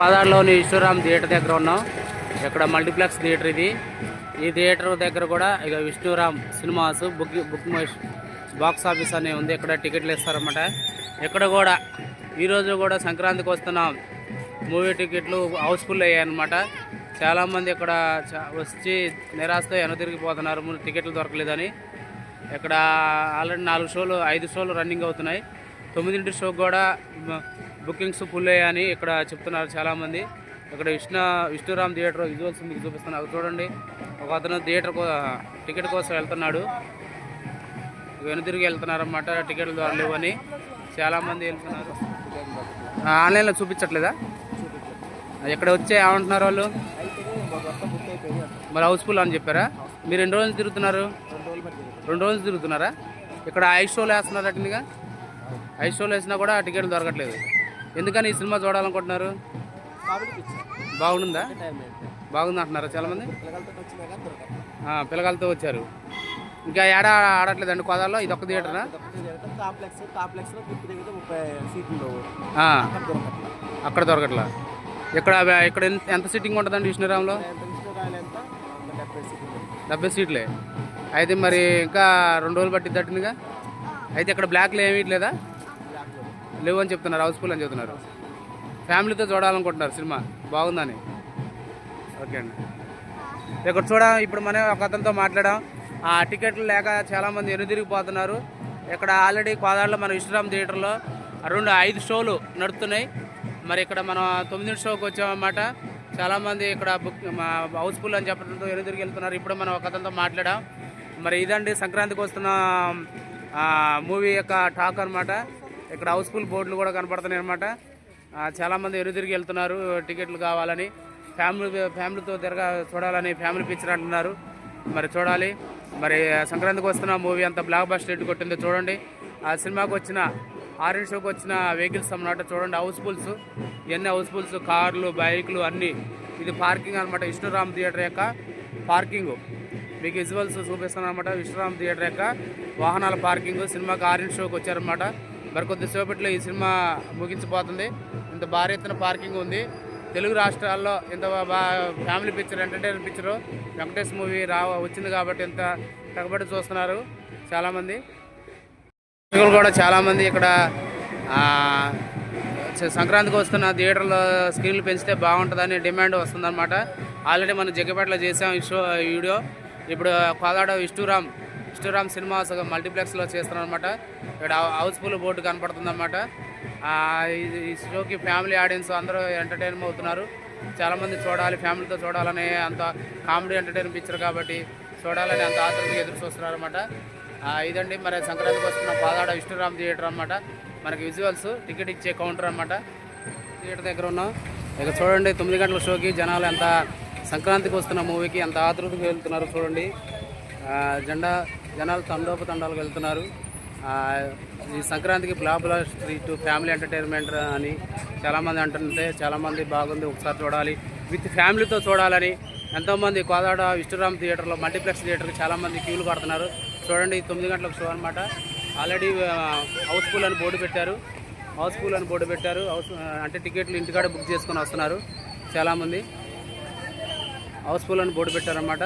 పాదాడలోని విశ్వరామ్ theatre దగ్గర ఉన్నాం. ఇక్కడ మల్టీప్లెక్స్ థియేటర్ ఇది. ఈ థియేటర్ దగ్గర కూడా ఇక Vishnuram cinemas book book box office అనే ఉంది. ఇక్కడ టికెట్లు ఇస్తారన్నమాట. ఇక్కడ కూడా ఈరోజు కూడా సంక్రాంతికి వస్తున్న. మూవీ టికెట్లు హౌస్ఫుల్ అయ్యాయన్నమాట. చాలామంది ఇక్కడ వచ్చి నిరాశతో వెనతిరిగిపోతున్నారు ముందు టికెట్లు దొరకలేదని. ఇక్కడ ఆల్రెడీ నాలుగు షోలు ఐదు షోలు రన్నింగ్ అవుతున్నాయి. తొమ్మిదింటి షో కూడా బుకింగ్స్ ఫుల్ అయ్యాయని ఇక్కడ చెప్తున్నారు చాలామంది. ఇక్కడ విష్ణు విష్ణురామ్ థియేటర్ విజువల్స్ మీకు చూపిస్తున్నారు. చూడండి. ఒక అతను థియేటర్ టికెట్ కోసం వెళ్తున్నాడు. వెనుతిరిగి వెళ్తున్నారన్నమాట. టికెట్లు లేవని చాలామంది వెళ్తున్నారు. ఆన్లైన్లో చూపించట్లేదా? ఇక్కడ వచ్చే ఏమంటున్నారు వాళ్ళు? మరి హౌస్ఫుల్ అని చెప్పారా? మీరు ఎన్ని రోజులు తిరుగుతున్నారు? రెండు రోజులు తిరుగుతున్నారా? ఇక్కడ ఐ షోలు వేస్తున్నారు అట్టిగా ఐ షోలు వేసినా కూడా టికెట్లు దొరకట్లేదు. ఎందుకని ఈ సినిమా చూడాలనుకుంటున్నారు? బాగుందా? బాగుంది అంటున్నారా చాలామంది పిల్లగాలతో వచ్చారు. ఇంకా ఏడా ఆడట్లేదండి కోదాల్లో? ఇది ఒక్క థియేటరా? అక్కడ దొరకట్లా. ఇక్కడ ఇక్కడ ఎంత- సిట్టింగ్ ఉంటుందండి విష్ణురామ్లో? ఒక డెబ్బై సీట్లు అయితే మరి ఇంకా రెండు రోజులు పట్టిద్ది అట్టిందిగా అయితే ఇక్కడ బ్లాక్లో ఏమీ లేదా. లేవు అని చెప్తున్నారు హౌస్ఫుల్ అని చెప్తున్నారు. ఫ్యామిలీతో చూడాలనుకుంటున్నారు సినిమా. బాగుందని. ఓకే అండి. ఇక్కడ చూడ ఇప్పుడు మనం ఒక అతనితో మాట్లాడాం. ఆ టికెట్లు లేక చాలామంది ఎనుదిరిగిపోతున్నారు. ఇక్కడ ఆల్రెడీ కోదాడలో మన విశ్వరామ్ థియేటర్లో రెండు ఐదు షోలు నడుస్తున్నాయి. మరి ఇక్కడ మనం తొమ్మిది షోకి వచ్చామన్నమాట. చాలామంది ఇక్కడ బుక్ హౌస్ఫుల్ అని చెప్పడంతో ఎనుదిరిగి వెళ్తున్నారు ఇప్పుడు మనం ఒక అతనితో మాట్లాడాం. మరి ఇదండి సంక్రాంతికి వస్తున్న మూవీ యొక్క టాక్ అనమాట ఇక్కడ హౌస్ఫుల్ బోర్డులు కూడా కనపడుతున్నాయి అనమాట చాలామంది ఎరుదిరిగి వెళ్తున్నారు టికెట్లు కావాలని. ఫ్యామిలీ ఫ్యామిలీతో తిరగ చూడాలని ఫ్యామిలీ పిక్చర్ అంటున్నారు. మరి చూడాలి. మరి సంక్రాంతికి వస్తున్న మూవీ అంత బ్లాక్ బస్టర్ హిట్ కొట్టిందో చూడండి. ఆ సినిమాకి వచ్చిన ఆరెంజ్ షోకి వచ్చిన వెహికల్స్ అన్నమాట చూడండి. హౌస్ఫుల్స్ ఇవన్నీ హౌస్ఫుల్స్ కార్లు బైకులు అన్నీ. ఇది పార్కింగ్ అనమాట విష్ణురామ్ థియేటర్ యొక్క పార్కింగ్. మీకు విజువల్స్ చూపిస్తాను అనమాట విష్ణురామ్ థియేటర్ యొక్క వాహనాల పార్కింగ్. సినిమాకి ఆరెంజ్ షోకి వచ్చారనమాట మరి కొద్దిసేపట్లో ఈ సినిమా ముగించిపోతుంది ఇంత భారీ ఎత్తున పార్కింగ్ ఉంది. తెలుగు రాష్ట్రాల్లో ఇంత family picture entertainment picture Venkatesh movie రా వచ్చింది కాబట్టి ఇంత తగ్గబడి చూస్తున్నారు చాలామంది. ప్రేక్షకులు కూడా చాలామంది ఇక్కడ సంక్రాంతికి వస్తున్న థియేటర్లో స్క్రీన్లు పెంచితే బాగుంటుందని డిమాండ్ వస్తుందన్నమాట. ఆల్రెడీ మనం జగ్గపేటలో చేసాం ఈ షో వీడియో. ఇప్పుడు కోదాడ విష్ణురామ్ విష్ణురామ్ సినిమాస్ మల్టీప్లెక్స్లో చేస్తున్నాం అనమాట ఇక్కడ హౌస్ఫుల్ బోర్డు కనపడుతుందన్నమాట. ఆ, ఈ- షోకి ఫ్యామిలీ ఆడియన్స్ అందరూ ఎంటర్టైన్ అవుతున్నారు. చాలామంది చూడాలి ఫ్యామిలీతో చూడాలనే అంత కామెడీ ఎంటర్టైన్ పిక్చర్ కాబట్టి చూడాలని అంత ఆతృతగా ఎదురు చూస్తున్నారు అనమాట ఇదండి మరి సంక్రాంతికి వస్తున్న పాదాడ విష్ణురామ్ థియేటర్ అన్నమాట. మనకి విజువల్స్ టికెట్ ఇచ్చే కౌంటర్ అనమాట థియేటర్ దగ్గర ఉన్నాం. ఇక చూడండి తొమ్మిది గంటల షోకి జనాలు ఎంత సంక్రాంతికి వస్తున్న మూవీకి ఎంత ఆతృతగా వెళ్తున్నారు చూడండి. ఆ, జెండా జనాలు తండోపతండాలకు వెళ్తున్నారు. ఈ సంక్రాంతికి బ్లాబుల స్ట్రీట్ ఫ్యామిలీ ఎంటర్టైన్మెంట్ అని చాలామంది అంటుంటే చాలామంది బాగుంది ఒకసారి చూడాలి. విత్ ఫ్యామిలీతో చూడాలని ఎంతోమంది కోదాడ విష్ణురామ్ థియేటర్లో మల్టీప్లెక్స్ థియేటర్కి చాలామంది క్యూలు కడుతున్నారు చూడండి తొమ్మిది గంటలకు షో అనమాట ఆల్రెడీ హౌస్ఫుల్ అని బోర్డు పెట్టారు. హౌస్ఫుల్ అని బోర్డు పెట్టారు. హౌస్ అంటే టికెట్లు ఇంటికాడ బుక్ చేసుకొని వస్తున్నారు చాలామంది. హౌస్ఫుల్ అని బోర్డు పెట్టారన్నమాట.